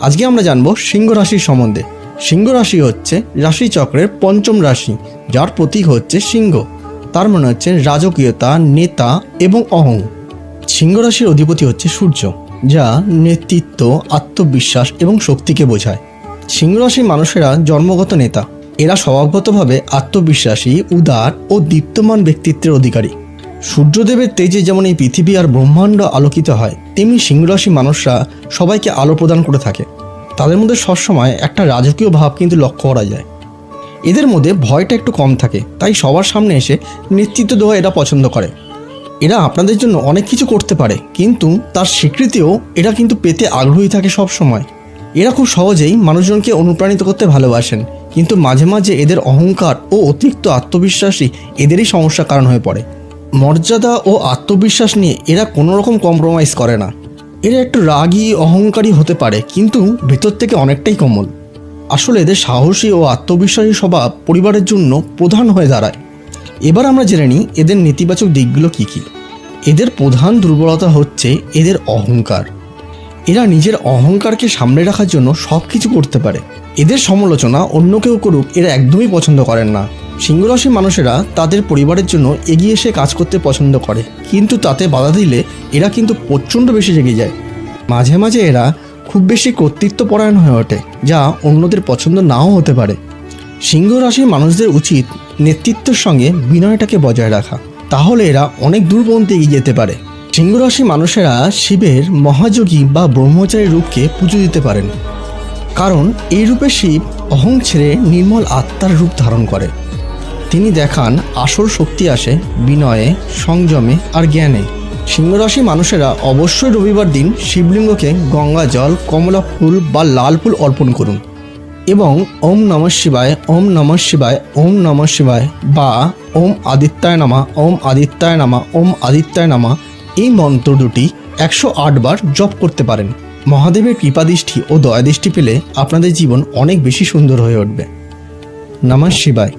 আজকে আমরা জানব সিংহ রাশির সম্বন্ধে। সিংহ রাশি হচ্ছে রাশিচক্রের পঞ্চম রাশি, যার প্রতীক হচ্ছে সিংহ। তার মানে হচ্ছে রাজকীয়তা, নেতা এবং অহং। সিংহ রাশির অধিপতি হচ্ছে সূর্য, যা নেতৃত্ব, আত্মবিশ্বাস এবং শক্তিকে বোঝায়। সিংহ রাশির মানুষেরা জন্মগত নেতা। এরা স্বভাবগতভাবে আত্মবিশ্বাসী, উদার ও দীপ্তমান ব্যক্তিত্বের অধিকারী। সূর্যদেবের তেজে যেমন এই পৃথিবী আর ব্রহ্মাণ্ড আলোকিত হয়, তেমনি সিংহরাশি মানুষরা সবাইকে আলো প্রদান করে থাকে। তাদের মধ্যে সবসময় একটা রাজকীয় ভাব কিন্তু লক্ষ্য করা যায়। এদের মধ্যে ভয়টা একটু কম থাকে, তাই সবার সামনে এসে নেতৃত্ব দেওয়া এরা পছন্দ করে। এরা আপনাদের জন্য অনেক কিছু করতে পারে, কিন্তু তার স্বীকৃতিও এরা কিন্তু পেতে আগ্রহী থাকে সব সময় এরা খুব সহজেই মানুষজনকে অনুপ্রাণিত করতে ভালোবাসেন, কিন্তু মাঝে মাঝে এদের অহংকার ও অতিরিক্ত আত্মবিশ্বাসই এদেরই সমস্যার কারণ হয়ে পড়ে। মর্যাদা ও আত্মবিশ্বাস নিয়ে এরা কোনো রকম কম্প্রোমাইজ করে না। এরা একটু রাগী, অহংকারী হতে পারে, কিন্তু ভেতর থেকে অনেকটাই কোমল। আসলে এদের সাহসী ও আত্মবিশ্বাসী স্বভাব পরিবারের জন্য প্রধান হয়ে দাঁড়ায়। এবার আমরা জেনে নিই এদের নেতিবাচক দিকগুলো কী কী। এদের প্রধান দুর্বলতা হচ্ছে এদের অহংকার। এরা নিজের অহংকারকে সামনে রাখার জন্য সব কিছু করতে পারে। এদের সমালোচনা অন্য কেউ করুক, এরা একদমই পছন্দ করেন না। সিংহরাশির মানুষেরা তাদের পরিবারের জন্য এগিয়ে এসে কাজ করতে পছন্দ করে। কিন্তু তাতে বাধা দিলে এরা কিন্তু প্রচণ্ড বেশি জেগে যায়। মাঝে মাঝে এরা খুব বেশি কর্তৃত্বপরায়ণ হয়ে ওঠে, যা অন্যদের পছন্দ নাও হতে পারে। সিংহ রাশির মানুষদের উচিত নেতৃত্বের সঙ্গে বিনয়টাকে বজায় রাখা। তাহলে এরা অনেক দূর পর্যন্ত এগিয়ে যেতে পারে। সিংহ রাশির মানুষেরা শিবের মহাযোগী বা ব্রহ্মচারী রূপকে পুজো দিতে পারেন। কারণ এই রূপে শিব অহং ছেড়ে নির্মল আত্মার রূপ ধারণ করে। তিনি দেখান আসল শক্তি আসে বিনয়ে, সংযমে আর জ্ঞানে। সিংহরাশি মানুষেরা অবশ্যই রবিবার দিন শিবলিঙ্গকে গঙ্গা জল, কমলা ফুল বা লাল ফুল অর্পণ করুন এবং ওম নম শিবায়, ওম নম শিবায়, ওম নম শিবায় বা ওম আদিত্যায় নামা, ওম আদিত্যায় নামা, ওম আদিত্যায় নামা এই মন্ত্র দুটি একশো আট বার জপ করতে পারেন। মহাদেবের কৃপাদৃষ্টি ও দয়াদৃষ্টি পেলে আপনাদের জীবন অনেক বেশি সুন্দর হয়ে উঠবে। নমঃ শিবায়।